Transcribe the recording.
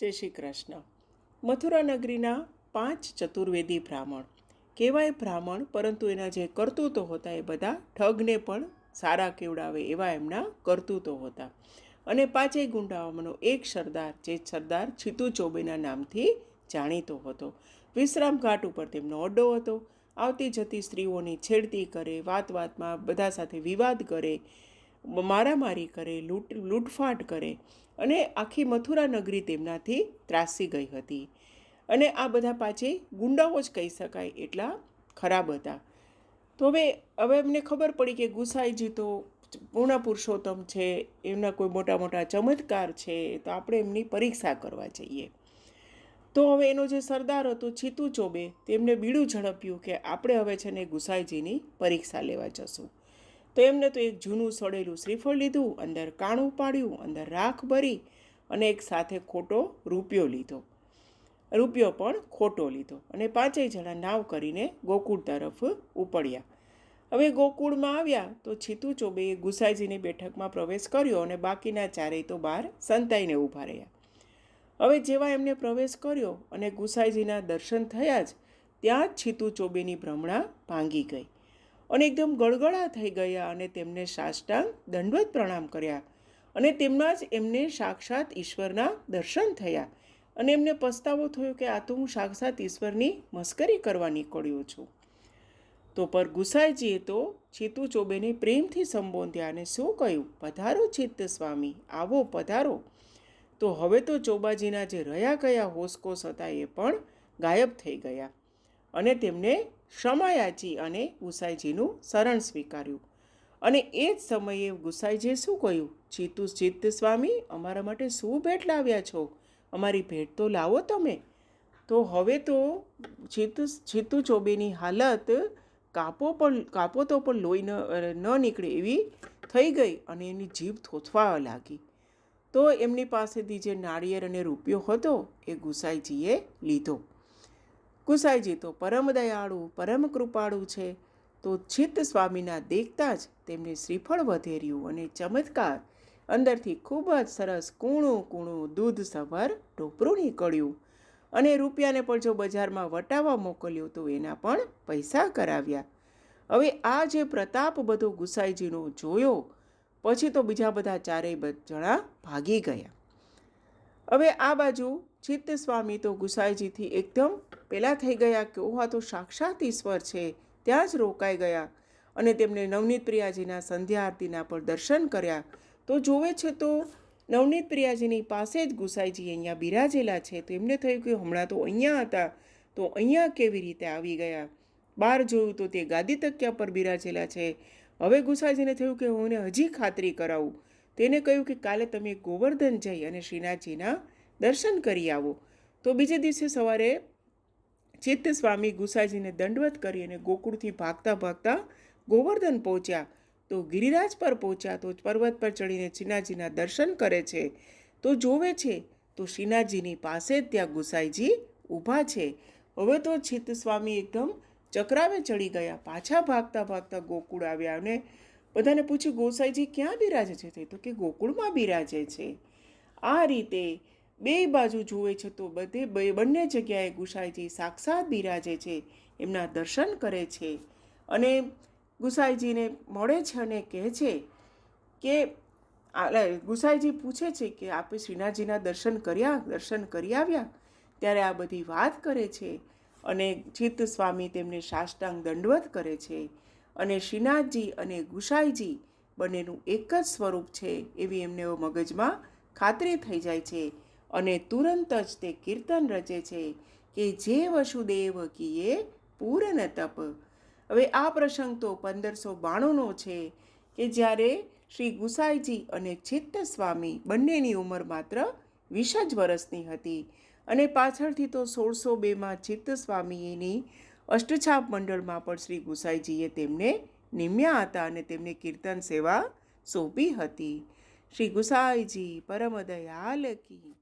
જય શ્રી કૃષ્ણ. મથુરા નગરીના પાંચ ચતુર્વેદી બ્રાહ્મણ. કહેવાય બ્રાહ્મણ, પરંતુ એના જે કરતૂતો હતા એ બધા ઠગને પણ સારા કેવડાવે એવા એમના કરતૂતો હતા. અને પાંચેય ગુંડાઓમાંનો એક સરદાર, જે સરદાર છીતુ ચોબેના નામથી જાણીતો હતો. વિશ્રામ ઘાટ ઉપર તેમનો અડ્ડો હતો. આવતી જતી સ્ત્રીઓની છેડતી કરે વાત વાતમાં બધા સાથે વિવાદ કરે મારામારી કરે, લૂંટ, લૂંટફાટ કરે અને આખી મથુરા નગરી તેમનાથી ત્રાસી ગઈ હતી. અને આ બધા પાછે ગુંડાઓ જ કહી શકાય એટલા ખરાબ હતા. તો હવે હવે એમને ખબર પડી કે ગુસાઈજી તો પૂર્ણ પુરુષોત્તમ છે, એમના કોઈ મોટા મોટા ચમત્કાર છે, તો આપણે એમની પરીક્ષા કરવા જઈએ. તો હવે એનો જે સરદાર હતો છીતુ ચોબે તેમને બીડું ઝડપ્યું કે આપણે હવે છે ને ગુસાઈજીની પરીક્ષા લેવા જશું. તો એમને તો એક જૂનું સડેલું શ્રીફળ લીધું, અંદર કાણું પાડ્યું, અંદર રાખ ભરી અને એક સાથે ખોટો રૂપિયો લીધો. રૂપિયો પણ ખોટો લીધો અને પાંચેય જણા નાવ કરીને ગોકુળ તરફ ઉપડ્યા. હવે ગોકુળમાં આવ્યા તો છીતુ ચોબેએ ગુસાઈજીની બેઠકમાં પ્રવેશ કર્યો અને બાકીના ચારેય તો બહાર સંતાઈને ઊભા રહ્યા. હવે જેવા એમને પ્રવેશ કર્યો અને ગુસાઈજીના દર્શન થયા જ, ત્યાં જ છીતુ ચોબેની ભ્રમણા ભાંગી ગઈ. અને એકદમ ગળગળા થઈ ગયા અને તેમને સાષ્ટાંગ દંડવત પ્રણામ કર્યા. અને તેમના જ એમને સાક્ષાત ઈશ્વરના દર્શન થયા. અને એમને પસ્તાવો થયો કે આ તો હું સાક્ષાત ઈશ્વરની મસ્કરી કરવા નીકળ્યો છું. તો પર ગુસાઈજીએ તો ચિતુ ચોબેને પ્રેમથી સંબોધ્યા અને શું કહ્યું? પધારો ચિત્ત સ્વામી, આવો પધારો. તો હવે તો ચોબાજીના જે રહ્યા ગયા હોસકોસ હતા એ પણ ગાયબ થઈ ગયા. અને તેમને ક્ષમાયાચી અને ગુસાઈજીનું શરણ સ્વીકાર્યું. અને એ જ સમયે ગુસાઈજીએ શું કહ્યું? જીતુ ચિત્ત સ્વામી, અમારા માટે શું ભેટ લાવ્યા છો? અમારી ભેટ તો લાવો તમે. તો હવે તો જીતુ જીતુ ચોબેની હાલત કાપો પણ, કાપો તો પણ લોહી ન નીકળે એવી થઈ ગઈ અને એની જીભ થોથવા લાગી. તો એમની પાસેથી જે નાળિયેર અને રૂપિયો હતો એ ગુસાઈજીએ લીધો. ગુસાઈજી તો પરમ દયાળુ, પરમ કૃપાળુ છે, તો ચિત્ત સ્વામીના દેખતા જ તેમને શ્રીફળ વધેર્યું અને ચમત્કાર. અંદરથી ખૂબ જ સરસ કૂણું કૂણું દૂધ સભર ટોપરું નીકળ્યું. અને રૂપિયાને પણ જો બજારમાં વટાવવા મોકલ્યો તો એના પણ પૈસા કરાવ્યા. હવે આ જે પ્રતાપ બધો ગુસાઈજીનો જોયો, પછી તો બીજા બધા ચારેય જણા ભાગી ગયા. હવે આ બાજુ ચિત્ત સ્વામી તો ગુસાઈજીથી એકદમ પેલા થઈ ગયા કે ઓહા તો સાક્ષાત ઈશ્વર છે, ત્યાં જ રોકાઈ ગયા. અને તેમણે નવનીત પ્રિયાજીના સંધ્યા આરતીના પર દર્શન કર્યા. તો જોવે છે તો નવનીત પ્રિયાજીની પાસે જ ગુસાઈજી અહીંયા બિરાજેલા છે. તો એમને થયું કે હમણાં તો અહીંયા હતા, તો અહીંયા કેવી રીતે આવી ગયા? બહાર જોયું તો તે ગાદી તકિયા પર બિરાજેલા છે. હવે ગુસાઈજીને થયું કે હું એને હજી ખાતરી કરાવું. તેને કહ્યું કે કાલે તમે ગોવર્ધન જઈ અને શ્રીનાથજીના દર્શન કરી આવો. તો બીજે દિવસે સવારે ચિત્ત સ્વામી ગુસાજીને દંડવત કરી અને ગોકુળથી ભાગતા ભાગતા ગોવર્ધન પહોંચ્યા. તો ગિરિરાજ પર પહોંચ્યા તો પર્વત પર ચડીને શિનાજીના દર્શન કરે છે. તો જોવે છે, તો શિનાજીની પાસે ત્યાં ગુસાઈજી ઊભા છે. હવે તો ચિત્ત સ્વામી એકદમ ચક્રાવે ચડી ગયા. પાછા ભાગતા ભાગતા ગોકુળ આવ્યા અને બધાને પૂછ્યું, ગોસાઈજી ક્યાં બિરાજે છે? તો કે, ગોકુળમાં બિરાજે છે. આ રીતે બે બાજુ જુએ છે તો બધે બંને જગ્યાએ ગુસાઈજી સાક્ષાત બિરાજે છે, એમના દર્શન કરે છે. અને ગુસાઈજીને મળે છે અને કહે છે કે ગુસાઈજી પૂછે છે કે, આપે શ્રીનાથજીના દર્શન કર્યા, દર્શન કરી આવ્યા? ત્યારે આ બધી વાત કરે છે અને ચિત્ત સ્વામી તેમને સાષ્ટાંગ દંડવત કરે છે. અને શ્રીનાથજી અને ગુસાઈજી બંનેનું એક જ સ્વરૂપ છે એવી એમને મગજમાં ખાતરી થઈ જાય છે. અને તુરંત જ તે કીર્તન રચે છે કે જે વસુદેવ કીએ પૂર્ણ તપ. હવે આ પ્રસંગ તો પંદરસો બાણુંનો છે કે જ્યારે શ્રી ગુસાઈજી અને ચિત્ત સ્વામી બંનેની ઉંમર માત્ર વીસ જ વર્ષની હતી અને પાછળથી તો સોળસો બેમાં ચિત્ત સ્વામીની અષ્ટછાપ મંડળમાં પણ શ્રી ગુસાઈજીએ તેમને નિમ્યા હતા અને તેમને કીર્તન સેવા સોંપી હતી. શ્રી ગુસાઈજી પરમ દયાલ કી.